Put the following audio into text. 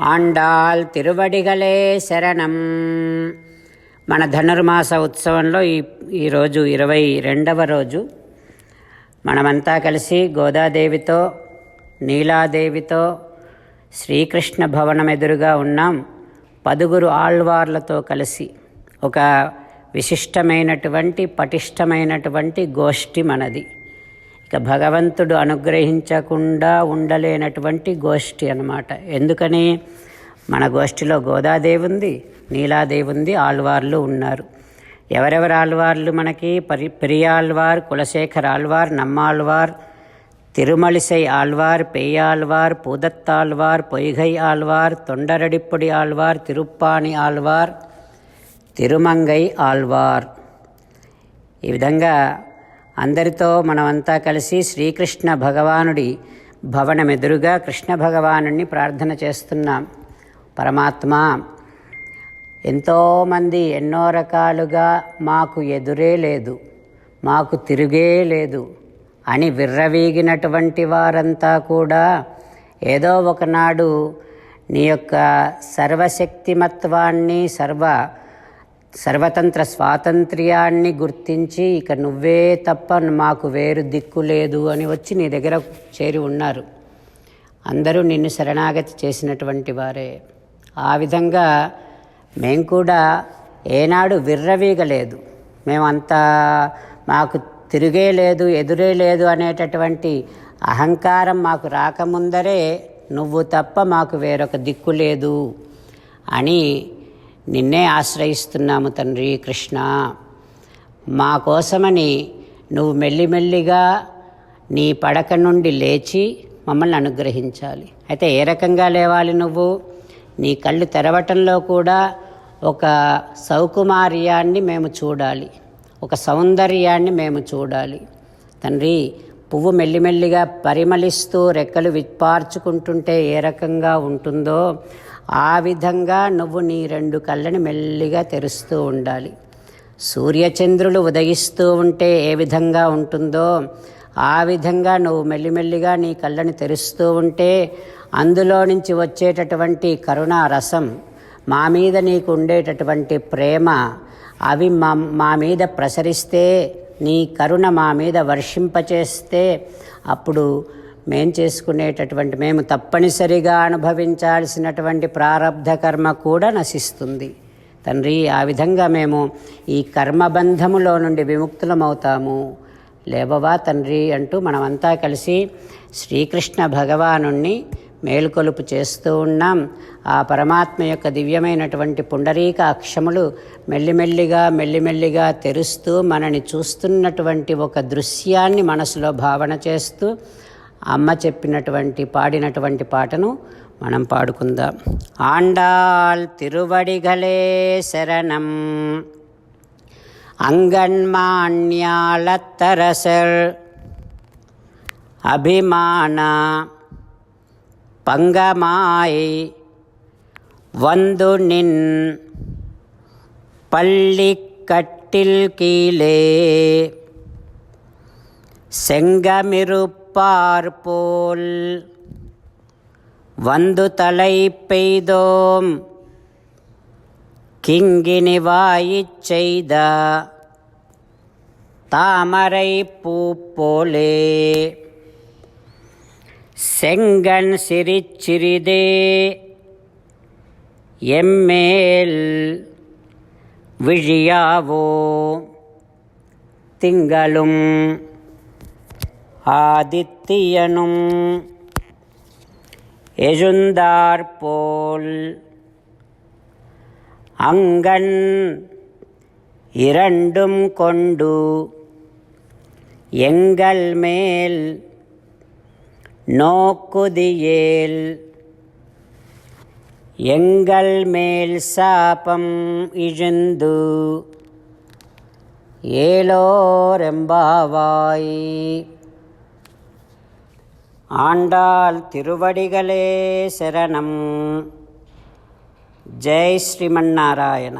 ఆండాల్ తిరువడిగలే శరణం. మన ధనుర్మాస ఉత్సవంలో ఈ ఈరోజు ఇరవై రెండవ రోజు. మనమంతా కలిసి గోదాదేవితో నీలాదేవితో శ్రీకృష్ణ భవనం ఎదురుగా ఉన్నాం. పదుగురు ఆళ్వార్లతో కలిసి ఒక విశిష్టమైనటువంటి పటిష్టమైనటువంటి గోష్ఠి మనది. ఇక భగవంతుడు అనుగ్రహించకుండా ఉండలేనటువంటి గోష్ఠి అనమాట ఎందుకని? మన గోష్ఠిలో గోదాదేవి ఉంది నీలాదేవి ఉంది ఆళ్వార్లు ఉన్నారు. ఎవరెవరు ఆళ్వార్లు మనకి? పరి పెరియాళ్వార్ కులశేఖర్ ఆళ్వార్ నమ్మాళ్వార్ తిరుమలిసై ఆళ్వార్ పెయ్యాళ్వార్ పూదత్తాళ్వార్ పొయ్గై ఆళ్వార్ తొండరడిప్పొడి ఆళ్వార్ తిరుప్పాణి ఆళ్వార్ తిరుమంగై ఆళ్వార్. ఈ విధంగా అందరితో మనమంతా కలిసి శ్రీకృష్ణ భగవానుడి భవనమెదురుగా కృష్ణ భగవానుడిని ప్రార్థన చేస్తున్నాం. పరమాత్మ ఎంతోమంది ఎన్నో రకాలుగా మాకు ఎదురే లేదు మాకు తిరుగే లేదు అని విర్రవీగినటువంటి వారంతా కూడా ఏదో ఒకనాడు నీ యొక్క సర్వశక్తిమత్వాన్ని సర్వ సర్వతంత్ర స్వాతంత్ర్యాన్ని గుర్తించి ఇక నువ్వే తప్ప మాకు వేరు దిక్కు లేదు అని వచ్చి నీ దగ్గర చేరి ఉన్నారు. అందరూ నిన్ను శరణాగతి చేసినటువంటి వారే. ఆ విధంగా మేము కూడా ఏనాడు విర్రవీగలేదు. మేమంతా మాకు తిరిగే లేదు ఎదురే లేదు అనేటటువంటి అహంకారం మాకు రాకముందరే నువ్వు తప్ప మాకు వేరొక దిక్కు లేదు అని నిన్నే ఆశ్రయిస్తున్నాము తండ్రి కృష్ణ. మా కోసమని నువ్వు మెల్లిమెల్లిగా నీ పడక నుండి లేచి మమ్మల్ని అనుగ్రహించాలి. అయితే ఏ రకంగా లేవాలి నువ్వు? నీ కళ్ళు తెరవటంలో కూడా ఒక సౌకుమార్యాన్ని మేము చూడాలి. ఒక సౌందర్యాన్ని మేము చూడాలి. తండ్రి పువ్వు మెల్లిమెల్లిగా పరిమళిస్తూ రెక్కలు విప్పార్చుకుంటుంటే ఏ రకంగా ఉంటుందో ఆ విధంగా నువ్వు నీ రెండు కళ్ళని మెల్లిగా తెరుస్తూ ఉండాలి. సూర్యచంద్రులు ఉదయిస్తూ ఉంటే ఏ విధంగా ఉంటుందో ఆ విధంగా నువ్వు మెల్లిమెల్లిగా నీ కళ్ళని తెరుస్తూ ఉంటే అందులో నుంచి వచ్చేటటువంటి కరుణా రసం మా మీద నీకు ఉండేటటువంటి ప్రేమ అవి మా మా మీద ప్రసరిస్తే నీ కరుణ మా మీద వర్షింపచేస్తే అప్పుడు మేం చేసుకునేటటువంటి మేము తప్పనిసరిగా అనుభవించాల్సినటువంటి ప్రారంధ కర్మ కూడా నశిస్తుంది. తండ్రి ఆ విధంగా మేము ఈ కర్మబంధములో నుండి విముక్తులమవుతాము. లేవవా తండ్రి అంటూ మనమంతా కలిసి శ్రీకృష్ణ భగవానుణ్ణి మేలుకొలుపు చేస్తూ ఉన్నాం. ఆ పరమాత్మ యొక్క దివ్యమైనటువంటి పుండరీక అక్షములు మెల్లిమెల్లిగా మెల్లిమెల్లిగా తెరుస్తూ మనని చూస్తున్నటువంటి ఒక దృశ్యాన్ని మనసులో భావన చేస్తూ అమ్మ చెప్పినటువంటి పాడినటువంటి పాటను మనం పాడుకుందాం ఆండాల్ తిరువడిగలే శరణం அங்கன்மாண்யாளத்தரசர் அபிமான பங்கமாய் வந்து நின் பள்ளிக்கட்டில் கீழே செங்கமிருப்பார் போல் வந்து தலை பெய்தோம். கிங்கினி வாயிச் செய்த தாமரை பூப்போலே. செங்கன் சிரிச்சிறிதே எம்மேல் விழியாவோ. திங்களும் ஆதித்தியனும் எழுந்தாற்போல் அங்கன் இரண்டும் கொண்டு எங்கள் மேல் நோக்குதியேல் எங்கள் மேல் சாபம் இழுந்து ஏலோரெம்பாவாய். ஆண்டாள் திருவடிகளே சரணம். ஜெய் ஸ்ரீமன்னாராயண